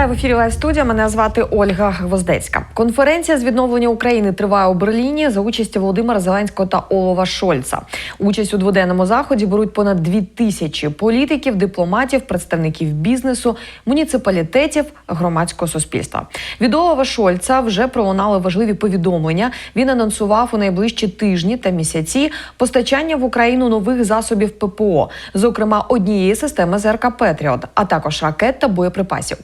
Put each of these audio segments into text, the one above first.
Вітаю в ефірі Лайв студія. Мене звати Ольга Гвоздецька. Конференція з відновлення України триває у Берліні за участі Володимира Зеленського та Олова Шольца. Участь у дводенному заході беруть понад дві тисячі політиків, дипломатів, представників бізнесу, муніципалітетів, громадського суспільства. Від Олова Шольца вже пролунали важливі повідомлення. Він анонсував у найближчі тижні та місяці постачання в Україну нових засобів ППО, зокрема однієї системи ЗРК Петріот, а також ракет та боєприпасів.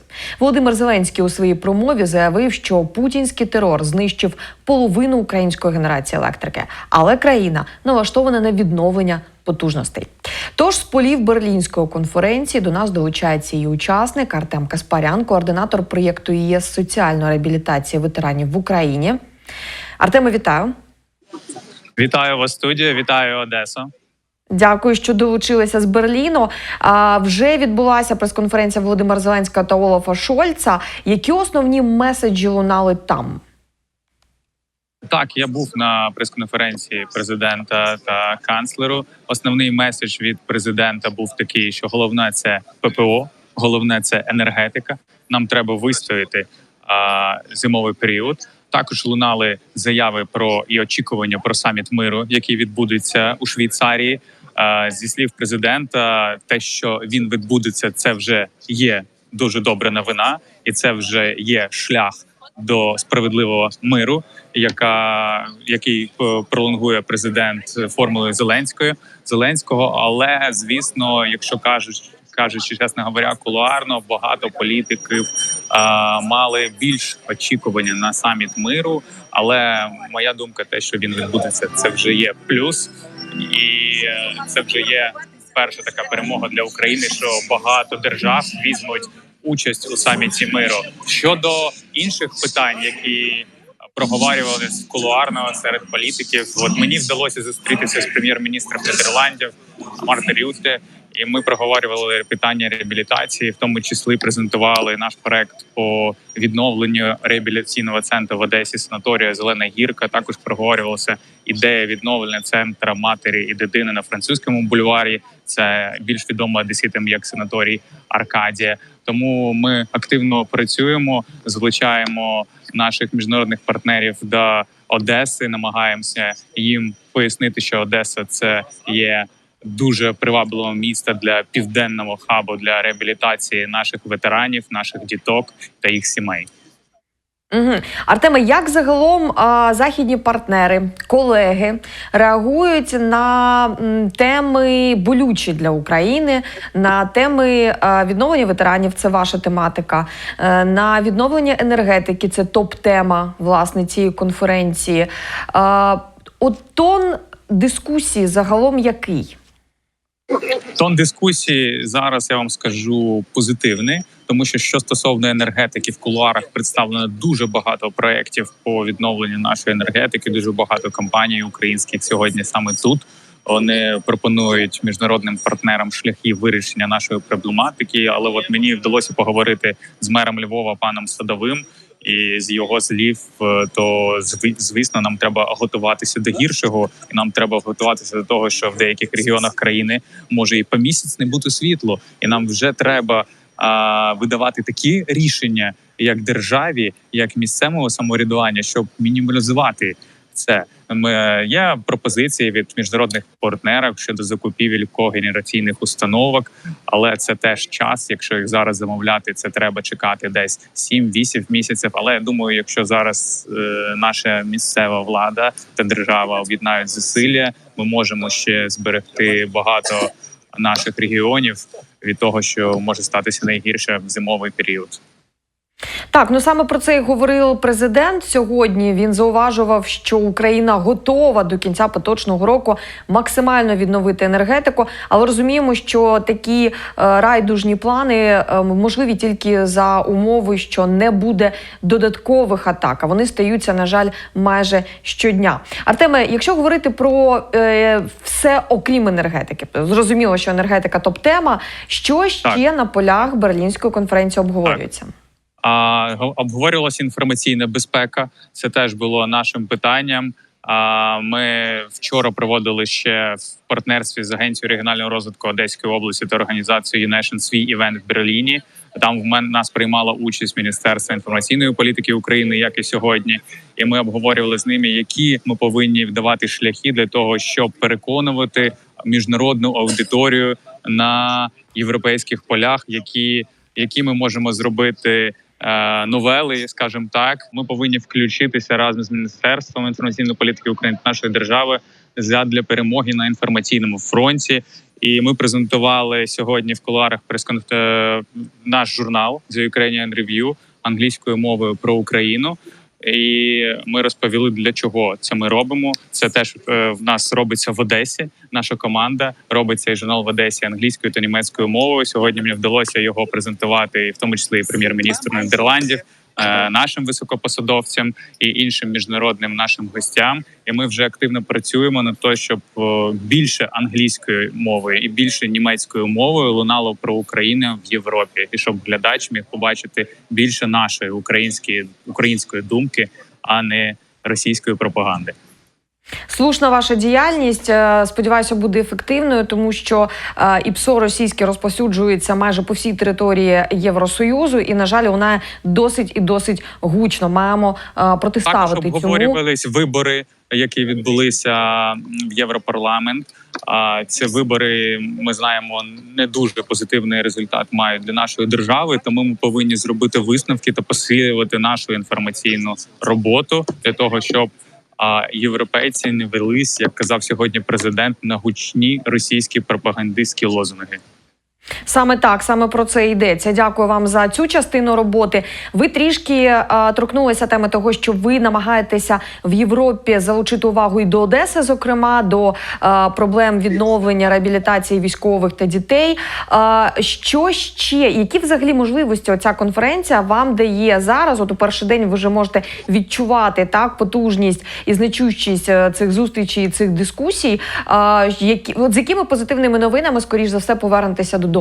Володимир Зеленський у своїй промові заявив, що путінський терор знищив половину української генерації електрики, але країна налаштована на відновлення потужностей. Тож з полів берлінської конференції до нас долучається її учасник Артем Каспарян, координатор проєкту ЄС соціальної реабілітації ветеранів в Україні. Артеме, вітаю. Вітаю вас, студія, вітаю Одесу. Дякую, що долучилися з Берліну. А, вже відбулася прес-конференція Володимира Зеленського та Олафа Шольца. Які основні меседжі лунали там? Так, я був на прес-конференції президента та канцлеру. Основний меседж від президента був такий, що головне це ППО, головне це енергетика. Нам треба вистояти а, зимовий період. Також лунали заяви про і очікування про саміт миру, який відбудеться у Швейцарії. Зі слів президента, те, що він відбудеться, це вже є дуже добра новина, і це вже є шлях до справедливого миру, яка який е, пролонгує президент формулою Зеленської Зеленського. Але звісно, якщо кажуть. Кажучи, чесно говоря, кулуарно багато політиків а, мали більш очікування на саміт миру. Але моя думка, те, що він відбудеться, це вже є плюс, і е, це вже є перша така перемога для України, що багато держав візьмуть участь у саміті миру щодо інших питань, які проговарювалися кулуарно серед політиків. От мені вдалося зустрітися з прем'єр-міністром Нідерландів Марта Рютте, і ми проговорювали питання реабілітації, в тому числі презентували наш проект по відновленню реабілітаційного центру в Одесі. Санаторія Зелена гірка. Також проговорювалася ідея відновлення центра матері і дитини на французькому бульварі. Це більш відомо одеситам як санаторій Аркадія. Тому ми активно працюємо, залучаємо наших міжнародних партнерів до Одеси. Намагаємося їм пояснити, що Одеса це є дуже привабливе місто для південного хабу для реабілітації наших ветеранів, наших діток та їх сімей. Угу. Артеме, як загалом а, західні партнери, колеги реагують на м, теми болючі для України, на теми а, відновлення ветеранів, це ваша тематика, е, на відновлення енергетики, це топ-тема власне цієї конференції. А, от тон дискусії загалом який? Тон дискусії зараз я вам скажу позитивний, тому що що стосовно енергетики в кулуарах представлено дуже багато проєктів по відновленню нашої енергетики. Дуже багато компаній українських сьогодні саме тут. Вони пропонують міжнародним партнерам шляхи вирішення нашої проблематики. Але от мені вдалося поговорити з мером Львова паном Садовим. І з його слів, е, то зв- звісно, нам треба готуватися до гіршого, і нам треба готуватися до того, що в деяких регіонах країни може і по місяць не бути світло, і нам вже треба а, видавати такі рішення, як державі, як місцевого самоврядування, щоб мінімалізувати це. Ми є пропозиції від міжнародних партнерів щодо закупівель когенераційних установок, але це теж час. Якщо їх зараз замовляти, це треба чекати десь 7-8 місяців. Але я думаю, якщо зараз е, наша місцева влада та держава об'єднають зусилля, ми можемо ще зберегти багато наших регіонів від того, що може статися найгірше в зимовий період. Так, ну саме про це і говорив президент сьогодні. Він зауважував, що Україна готова до кінця поточного року максимально відновити енергетику, але розуміємо, що такі е, райдужні плани е, можливі тільки за умови, що не буде додаткових атак. А вони стаються, на жаль, майже щодня. Артеме, якщо говорити про е, все окрім енергетики, зрозуміло, що енергетика топ-тема. Що ще на полях Берлінської конференції обговорюється? А обговорювалася інформаційна безпека. Це теж було нашим питанням. А ми вчора проводили ще в партнерстві з агенцією регіонального розвитку Одеської області та організацією UNATION свій івент в Берліні Там в мене нас приймала участь Міністерство інформаційної політики України, як і сьогодні. І ми обговорювали з ними, які ми повинні вдавати шляхи для того, щоб переконувати міжнародну аудиторію на європейських полях, які, які ми можемо зробити. Е, Новели, скажімо так, ми повинні включитися разом з міністерством інформаційної політики України та нашої держави для перемоги на інформаційному фронті. І ми презентували сьогодні в кулуарах прес наш журнал The Ukrainian Review англійською мовою про Україну. І ми розповіли, для чого це ми робимо. Це теж е, в нас робиться в Одесі. Наша команда робить цей журнал в Одесі англійською та німецькою мовою. Сьогодні мені вдалося його презентувати, в тому числі і прем'єр-міністру Нідерландів, нашим високопосадовцям і іншим міжнародним нашим гостям. І ми вже активно працюємо над те, щоб більше англійської мови і більше німецькою мовою лунало про Україну в Європі, і щоб глядач міг побачити більше нашої української української думки, а не російської пропаганди. Слушна ваша діяльність. е, Сподіваюся, буде ефективною, тому що е, ІПСО російське розповсюджується майже по всій території Євросоюзу, і на жаль, вона досить і досить гучно. Маємо е, Також протиставити цьому. обговорювались вибори, які відбулися в Європарламент. А ці вибори ми знаємо не дуже позитивний результат мають для нашої держави. Тому ми повинні зробити висновки та посилювати нашу інформаційну роботу для того, щоб а європейці не велись, як казав сьогодні президент, на гучні російські пропагандистські лозунги. Саме так, саме про це йдеться. Дякую вам за цю частину роботи. Ви трішки е, торкнулися теми того, що ви намагаєтеся в Європі залучити увагу і до Одеси, зокрема до е, проблем відновлення реабілітації військових та дітей. Е, що ще, які взагалі можливості оця конференція вам дає зараз? От у перший день ви вже можете відчувати так потужність і значущість цих зустрічей, і цих дискусій. Е, які от з якими позитивними новинами, скоріш за все, повернетеся додому?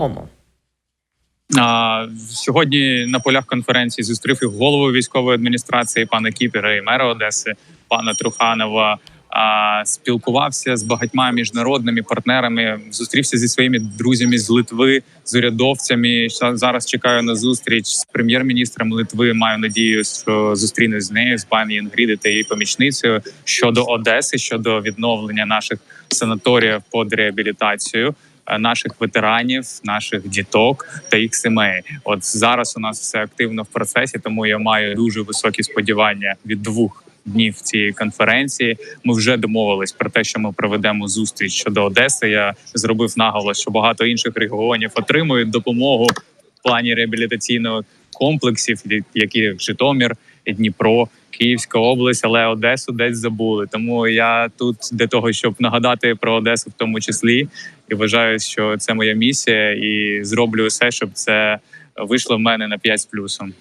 А, сьогодні на полях конференції зустрів і голову військової адміністрації пана Кіпера і мера Одеси, пана Труханова. А, спілкувався з багатьма міжнародними партнерами. Зустрівся зі своїми друзями з Литви, з урядовцями. Зараз чекаю на зустріч з прем'єр-міністром Литви. Маю надію, що зустрінусь з нею, з пані Інгріди та її помічницею щодо Одеси, щодо відновлення наших санаторіїв під реабілітацію наших ветеранів, наших діток та їх сімей. От зараз у нас все активно в процесі, тому я маю дуже високі сподівання від двох днів цієї конференції. Ми вже домовились про те, що ми проведемо зустріч щодо Одеси. Я зробив наголос, що багато інших регіонів отримують допомогу в плані реабілітаційного комплексів, які Житомир, Дніпро. Київська область, але Одесу десь забули. Тому я тут для того, щоб нагадати про Одесу, в тому числі, і вважаю, що це моя місія, і зроблю все, щоб це вийшло в мене на 5 з плюсом.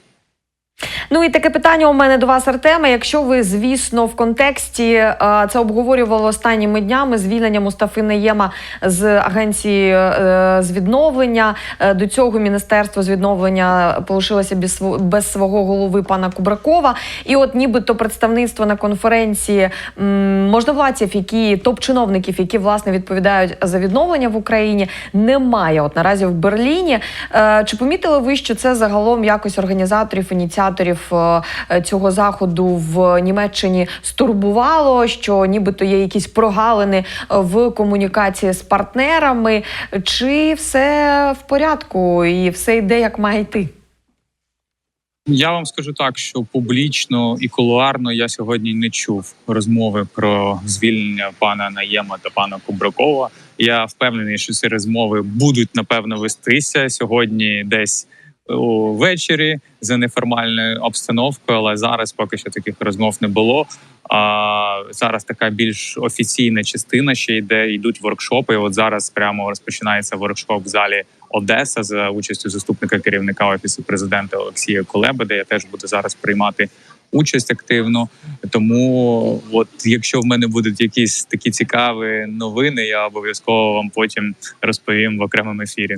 Ну і таке питання у мене до вас, Артема. Якщо ви, звісно, в контексті е, це обговорювали останніми днями звільнення Мустафи Наєма з агенції е, з відновлення, е, до цього міністерство з відновлення полишилося без, сво- свого голови пана Кубракова. І от нібито представництво на конференції можновладців, які топ-чиновників, які власне відповідають за відновлення в Україні, немає. От наразі в Берліні. Чи помітили ви, що це загалом якось організаторів, ініціаторів цього заходу в Німеччині стурбувало, що нібито є якісь прогалини е, в комунікації з партнерами? Чи все в порядку і все йде як має йти? Я вам скажу так, що публічно і кулуарно я сьогодні не чув розмови про звільнення пана Наєма та пана Кубракова. Я впевнений, що ці розмови будуть напевно вестися сьогодні, десь увечері за неформальною обстановкою. Але зараз поки що таких розмов не було. А зараз така більш офіційна частина ще йде. Йдуть воркшопи. От зараз прямо розпочинається воркшоп в залі Одеса за участю заступника керівника офісу президента Олексія Колеби, де я теж буду зараз приймати участь активно. Тому, от якщо в мене будуть якісь такі цікаві новини, я обов'язково вам потім розповім в окремому ефірі.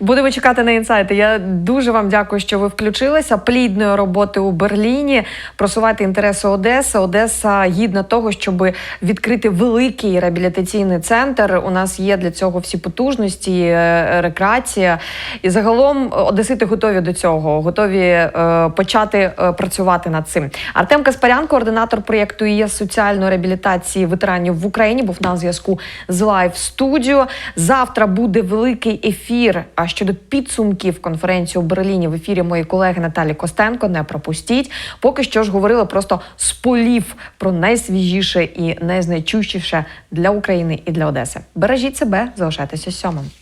Будемо чекати на інсайти. Я дуже вам дякую, що ви включилися. Плідної роботи у Берліні, просувати інтереси Одеси. Одеса гідна того, щоб відкрити великий реабілітаційний центр. У нас є для цього всі потужності, е, рекреація. І загалом одесити готові до цього, готові е, почати е, працювати над цим. Артем Каспарян, координатор проєкту ІС соціальної реабілітації ветеранів в Україні, був на зв'язку з Live Studio. Завтра буде великий ефір. А щодо підсумків конференції у Берліні в ефірі мої колеги Наталі Костенко. Не пропустіть. Поки що ж говорили просто з полів про найсвіжіше і найзначущіше для України і для Одеси. Бережіть себе, залишайтеся сьомим.